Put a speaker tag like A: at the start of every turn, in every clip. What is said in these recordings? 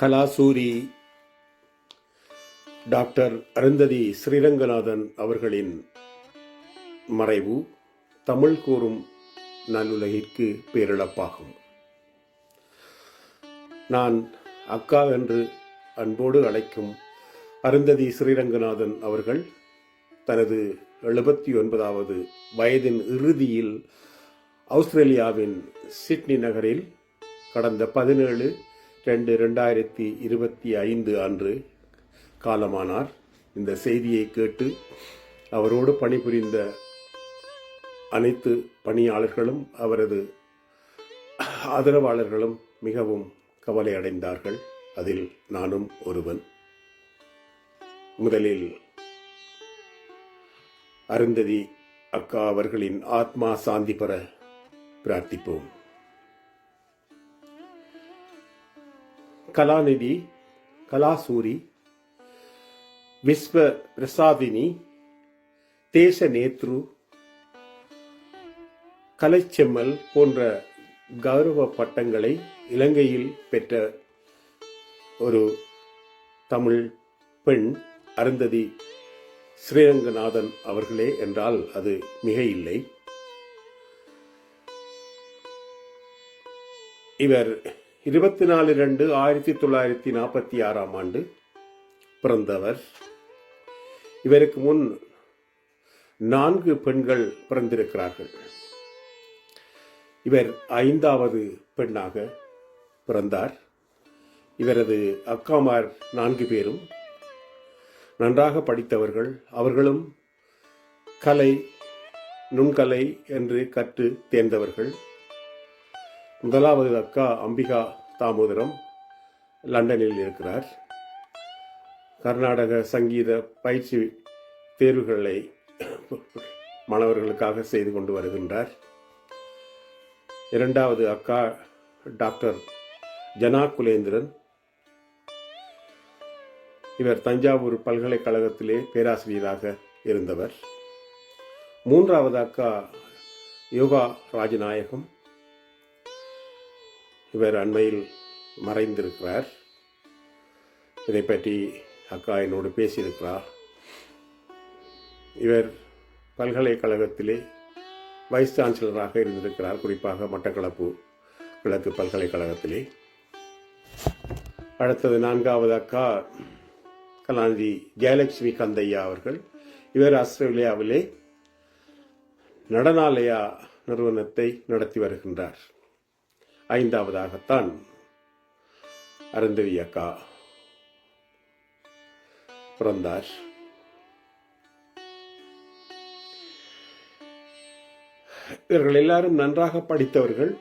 A: Kalasuri doctor Arundhati Sriranganathan அவர்களின் மறைவு தமிழ் கூறும் நல்லுலகிற்கு பேரிழப்பாகும். நான் அக்கா என்று அன்போடு அழைக்கும் அருந்ததி ஸ்ரீரங்கநாதன் அவர்கள் தனது எழுபத்தி ஒன்பதாவது வயதின் இறுதியில் ஆஸ்திரேலியாவின் சிட்னி நகரில் கடந்த பதினேழு ரெண்டு ரெண்டாயிரத்தி இருபத்தி ஐந்து அன்று காலமானார். இந்த செய்தியை கேட்டு அவரோடு பணிபுரிந்த அனைத்து பணியாளர்களும் அவரது ஆதரவாளர்களும் மிகவும் கவலை அடைந்தார்கள் அதில் நானும் ஒருவன். முதலில் அருந்ததி அக்கா அவர்களின் ஆத்மா சாந்தி பெற பிரார்த்திப்போம். கலாநிதி கலாசூரி விஸ்வ பிரசாதினி தேச நேத்ரு கலைச்செம்மல் போன்ற கௌரவ பட்டங்களை இலங்கையில் பெற்ற ஒரு தமிழ் பெண் அருந்ததி ஸ்ரீரங்கநாதன் அவர்களே என்றால் அது மிக இல்லை. இவர் இருபத்தி நாலு ரெண்டு ஆயிரத்தி தொள்ளாயிரத்தி நாற்பத்தி ஆறாம் ஆண்டு பிறந்தவர். இவருக்கு முன் நான்கு பெண்கள் பிறந்திருக்கிறார்கள். இவர் ஐந்தாவது பெண்ணாக பிறந்தார். இவரது அக்காமார் நான்கு பேரும் நன்றாக படித்தவர்கள். அவர்களும் கலை நுண்கலை என்று கற்று தேர்ந்தவர்கள். முதலாவது அக்கா அம்பிகா தாமோதரம் லண்டனில் இருக்கிறார். கர்நாடக சங்கீத பயிற்சி தேர்வுகளை மாணவர்களுக்காக செய்து கொண்டு வருகின்றார். இரண்டாவது அக்கா டாக்டர் ஜனா குலேந்திரன் இவர் தஞ்சாவூர் பல்கலைக்கழகத்திலே பேராசிரியராக இருந்தவர். மூன்றாவது அக்கா யோகா ராஜநாயகம். இவர் அண்மையில் மறைந்திருக்கிறார். இதை பற்றி அக்கா என்னோடு பேசியிருக்கிறார். இவர் பல்கலைக்கழகத்திலே வைஸ் சான்சலராக இருந்திருக்கிறார் குறிப்பாக மட்டக்களப்பு கிழக்கு பல்கலைக்கழகத்திலே. அடுத்தது நான்காவது அக்கா கலாநிதி ஜெயலட்சுமி கந்தையா அவர்கள். இவர் ஆஸ்திரேலியாவிலே நடனாலயா நிறுவனத்தை நடத்தி வருகின்றார். ஐந்தாவதாகத்தான் அருந்ததி அக்கா பிறந்தார். இவர்கள் எல்லாரும் நன்றாக படித்தவர்கள்.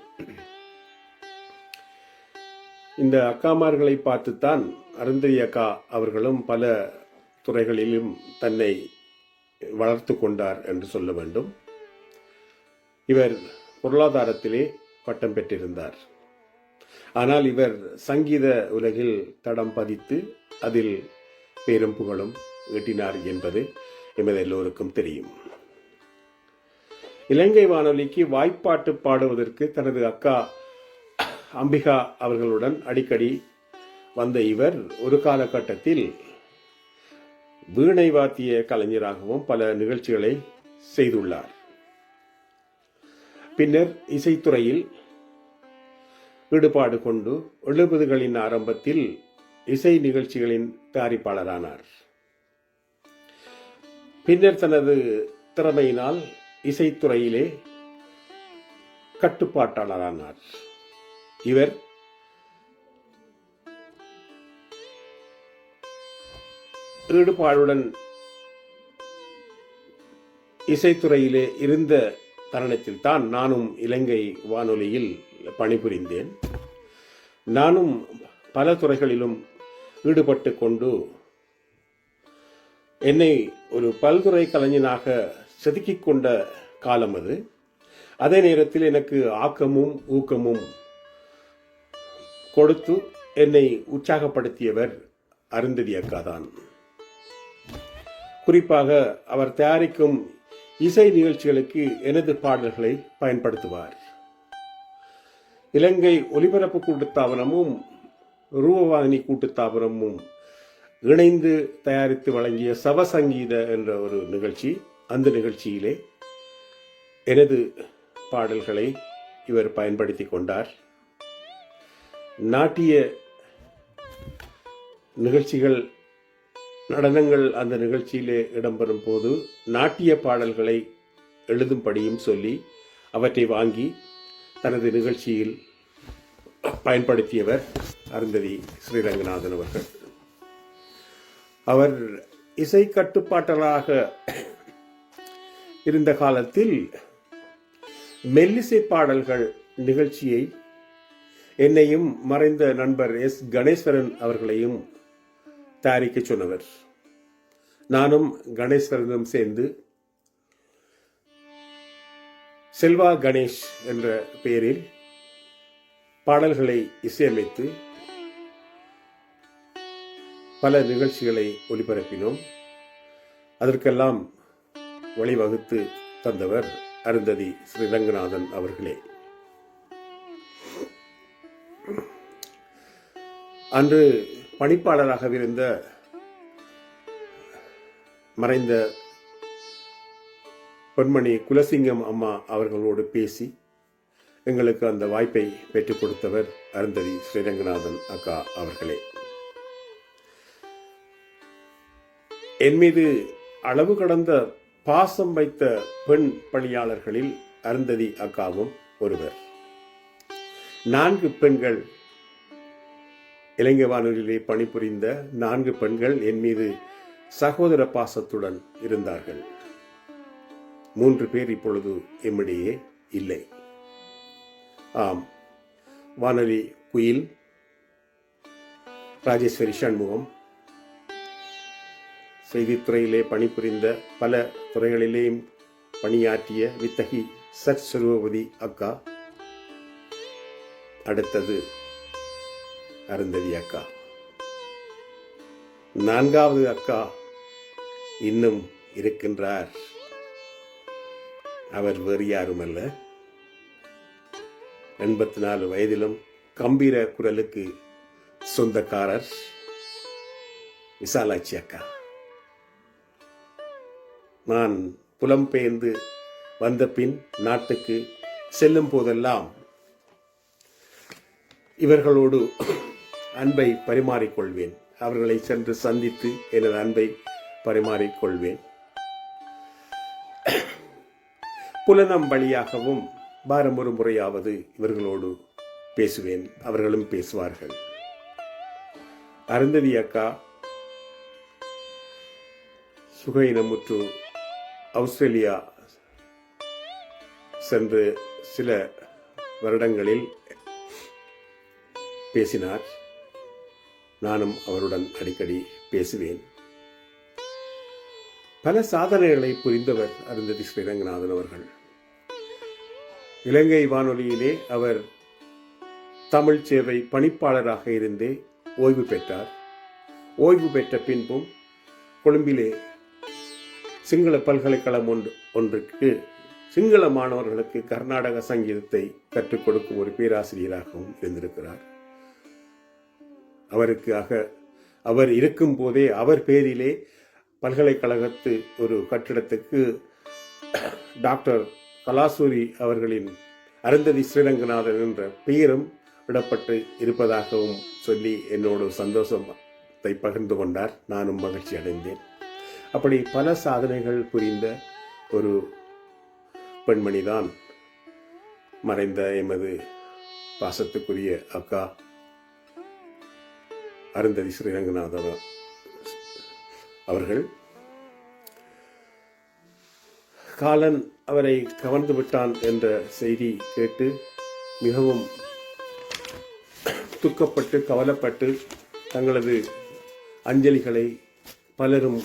A: இந்த அக்காமார்களை பார்த்துத்தான் அருந்ததி அக்கா அவர்களும் பல துறைகளிலும் தன்னை வளர்த்து கொண்டார் என்று சொல்ல வேண்டும். இவர் பொருளாதாரத்திலே பட்டம் பெற்றிருந்தார். ஆனால் இவர் சங்கீத உலகில் தடம் பதித்து அதில் பேரும் புகழும் ஈட்டினார் என்பது எமது எல்லோருக்கும் தெரியும். இலங்கை வானொலிக்கு வாய்ப்பாட்டு பாடுவதற்கு தனது அக்கா அம்பிகா அவர்களுடன் அடிக்கடி வந்த இவர் ஒரு காலகட்டத்தில் வீணை வாத்திய கலைஞராகவும் பல நிகழ்ச்சிகளை செய்துள்ளார். பின்னர் இசைத்துறையில் ஈடுபாடு கொண்டு எழுபதுகளின் ஆரம்பத்தில் இசை நிகழ்ச்சிகளின் தயாரிப்பாளரானார். பின்னர் தனது திறமையினால் இசைத்துறையிலே கட்டுப்பாட்டாளரானார். இவர் ஈடுபாடுடன் இசைத்துறையிலே இருந்த தருணத்தில் தான் நானும் இலங்கை வானொலியில் பணிபுரிந்தேன். நானும் பல துறைகளிலும் ஈடுபட்டு கொண்டு என்னை ஒரு பல்துறை கலைஞனாக செதுக்கிக் கொண்ட காலம் அது. அதே நேரத்தில் எனக்கு ஆக்கமும் ஊக்கமும் கொடுத்து என்னை உற்சாகப்படுத்தியவர் அருந்ததி அக்கா தான். குறிப்பாக அவர் தயாரிக்கும் இசை நிகழ்ச்சிகளுக்கு எனது பாடல்களை பயன்படுத்துவார். இலங்கை ஒலிபரப்பு கூட்டுத்தாபனமும் ரூபவாகினி கூட்டுத்தாபனமும் இணைந்து தயாரித்து வழங்கிய சவசங்கீத என்ற ஒரு நிகழ்ச்சி அந்த நிகழ்ச்சியிலே எனது பாடல்களை இவர் பயன்படுத்தி கொண்டார். நாட்டிய நிகழ்ச்சிகள் நடனங்கள் அந்த நிகழ்ச்சியிலே இடம்பெறும் போது நாட்டிய பாடல்களை எழுதும்படியும் சொல்லி அவற்றை வாங்கி தனது நிகழ்ச்சியில் பயன்படுத்தியவர் அருந்ததி ஸ்ரீரங்கநாதன் அவர்கள். அவர் இசை கட்டுப்பாட்டராக இருந்த காலத்தில் மெல்லிசை பாடல்கள் நிகழ்ச்சியை என்னையும் மறைந்த நண்பர் எஸ் கணேஸ்வரன் அவர்களையும் தயாரிக்க சொன்னவர். நானும் கணேஸ்வரனும் சேர்ந்து செல்வா கணேஷ் என்ற பெயரில் பாடல்களை இசையமைத்து பல நிகழ்ச்சிகளை ஒளிபரப்பினோம். அதற்கெல்லாம் வழிவகுத்து தந்தவர் அருந்ததி ஸ்ரீரங்கநாதன் அவர்களே. அன்று பணிப்பாளராக இருந்த மறைந்த பொன்மணி குலசிங்கம் அம்மா அவர்களோடு பேசி எங்களுக்கு அந்த வாய்ப்பை பெற்றுக் கொடுத்தவர் அருந்ததி ஸ்ரீரங்கநாதன் அக்கா அவர்களே. என் மீது அளவு கடந்த பாசம் வைத்த பெண் பணியாளர்களில் அருந்ததி அக்காவும் ஒருவர். நான்கு பெண்கள் இலங்கை வானொலியிலே பணிபுரிந்த நான்கு பெண்கள் என் மீது சகோதர பாசத்துடன் இருந்தார்கள். மூன்று பேர் இப்பொழுது எம்மிடையே இல்லை. ஆம். வானொலி குயில் ராஜேஸ்வரி சண்முகம். செய்தித்துறையிலே பணிபுரிந்த பல துறைகளிலேயும் பணியாற்றிய வித்தகி சத் சுருவபதி அக்கா. அடுத்தது அருந்ததி அக்கா. நான்காவது அக்கா இன்னும் இருக்கின்றார். அவர் வேறு யாரும் அல்ல எண்பத்தி நாலு வயதிலும் கம்பீர குரலுக்கு சொந்தக்காரர் விசாலாட்சி அக்கா. நான் புலம்பெயர்ந்து வந்த பின் நாட்டுக்கு செல்லும் போதெல்லாம் இவர்களோடு அன்பை பரிமாறிக்கொள்வேன். அவர்களை சென்று சந்தித்து எனது அன்பை பரிமாறிக்கொள்வேன். புலனம் வழியாகவும் வாரம் ஒரு முறையாவது இவர்களோடு பேசுவேன். அவர்களும் பேசுவார்கள். அருந்ததி அக்கா சுகையினமுற்று ஆஸ்திரேலியா சென்று சில வருடங்களில் பேசினார். நானும் அவருடன் அடிக்கடி பேசுவேன். பல சாதனைகளை புரிந்தவர் அருந்ததி ஸ்ரீரங்கநாதன் அவர்கள். இலங்கை வானொலியிலே அவர் தமிழ் சேவை பணிப்பாளராக இருந்தே ஓய்வு பெற்றார். ஓய்வு பெற்ற பின்பும் கொழும்பிலே சிங்கள பல்கலைக்கழகம் ஒன்று ஒன்றுக்கு சிங்கள மாணவர்களுக்கு கர்நாடக சங்கீதத்தை கற்றுக் கொடுக்கும் ஒரு பேராசிரியராகவும் இருந்திருக்கிறார். அவருக்காக அவர் இருக்கும் போதே அவர் பேரிலே பல்கலைக்கழகத்து ஒரு கட்டிடத்துக்கு டாக்டர் கலாசூரி அவர்களின் அருந்ததி ஸ்ரீரங்கநாதன் என்ற பெயரும் விடப்பட்டு இருப்பதாகவும் சொல்லி என்னோட சந்தோஷத்தை பகிர்ந்து கொண்டார். நானும் மகிழ்ச்சி அடைந்தேன். அப்படி பல சாதனைகள் புரிந்த ஒரு பெண்மணிதான் மறைந்த எமது பாசத்துக்குரிய அக்கா. அருந்ததி ஸ்ரீரங்கநாதர் அவர்கள் காலன் அவரை கவர்ந்து விட்டான் என்ற செய்தி கேட்டு மிகவும் துக்கப்பட்டு கவலைப்பட்டு தங்களது அஞ்சலிகளை பலரும்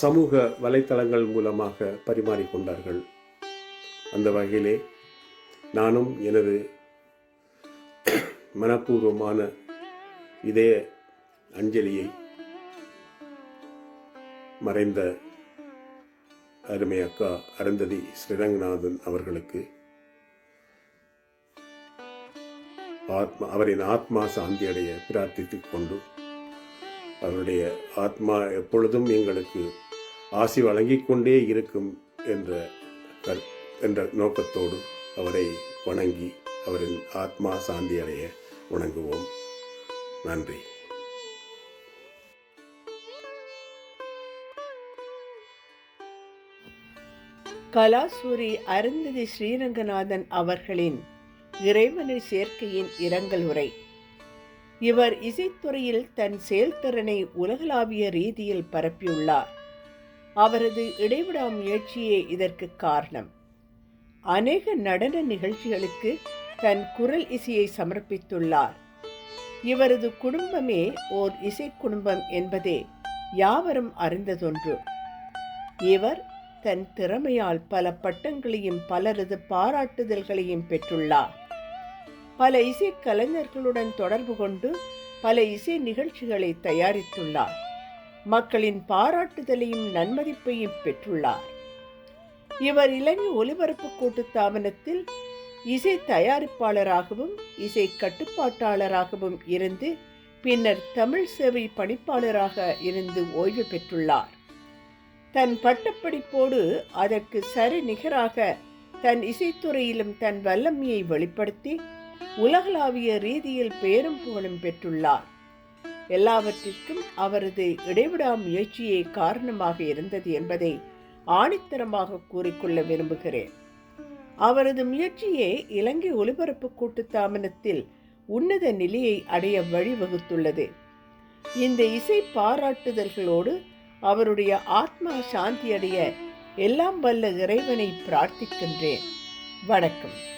A: சமூக வலைத்தளங்கள் மூலமாக பரிமாறிக்கொண்டார்கள் அந்த வகையிலே நானும் எனது மனப்பூர்வமான இதே அஞ்சலியை மறைந்த அருமை அக்கா அருந்ததி ஸ்ரீரங்கநாதன் அவர்களுக்கு ஆத்மா அவரின் ஆத்மா சாந்தி அடைய பிரார்த்தித்துக் கொண்டு அவருடைய ஆத்மா எப்பொழுதும் எங்களுக்கு ஆசி வழங்கிக் கொண்டே இருக்கும் என்ற என்ற நோக்கத்தோடு அவரை வணங்கி அவரின் ஆத்மா சாந்தி அடைய வணங்குவோம். நன்றி.
B: கலாசூரி அருந்ததி ஸ்ரீரங்கநாதன் அவர்களின் இறைவனை சேர்க்கையின் இரங்கல் உரை. இவர் இசைத்துறையில் தன் செயல்திறனை உலகளாவிய ரீதியில் பரப்பியுள்ளார். அவரது இடைவிடா முயற்சியே இதற்கு காரணம். அநேக நடன நிகழ்ச்சிகளுக்கு தன் குரல் இசையை சமர்ப்பித்துள்ளார். இவரது குடும்பமே ஓர் இசை குடும்பம் என்பதே யாவரும் அறிந்ததொன்று. இவர் தன் திறமையால் பல பட்டங்களையும் பலரது பாராட்டுதல்களையும் பெற்றுள்ளார். பல இசை கலைஞர்களுடன் தொடர்பு கொண்டு பல இசை நிகழ்ச்சிகளை தயாரித்துள்ளார். மக்களின் பாராட்டுதலையும் நன்மதிப்பையும் பெற்றுள்ளார். இவர் இலங்கை ஒலிபரப்பு கூட்டுத்தாபனத்தில் இசை தயாரிப்பாளராகவும் இசை கட்டுப்பாட்டாளராகவும் இருந்து பின்னர் தமிழ் சேவை பணிப்பாளராக இருந்து ஓய்வு பெற்றுள்ளார். தன் பட்டப்படிப்போடு அதற்கு சரி நிகராக தன் இசைத்துறையிலும் தன் வல்லமையை வெளிப்படுத்தி உலகளாவிய ரீதியில் பெயரும் புகழும் பெற்றுள்ளார். எல்லாவற்றிற்கும் அவரது இடைவிடா முயற்சியே காரணமாக இருந்தது என்பதை ஆணித்தரமாக கூறிக்கொள்ள விரும்புகிறேன். அவரது முயற்சியே இலங்கை ஒலிபரப்பு கூட்டுத்தாபனத்தில் உன்னத நிலையை அடைய வழிவகுத்துள்ளது. இந்த இசை பாராட்டுதல்களோடு அவருடைய ஆத்மா சாந்தி அடைய எல்லாம் வல்ல இறைவனை பிரார்த்திக்கின்றேன். வணக்கம்.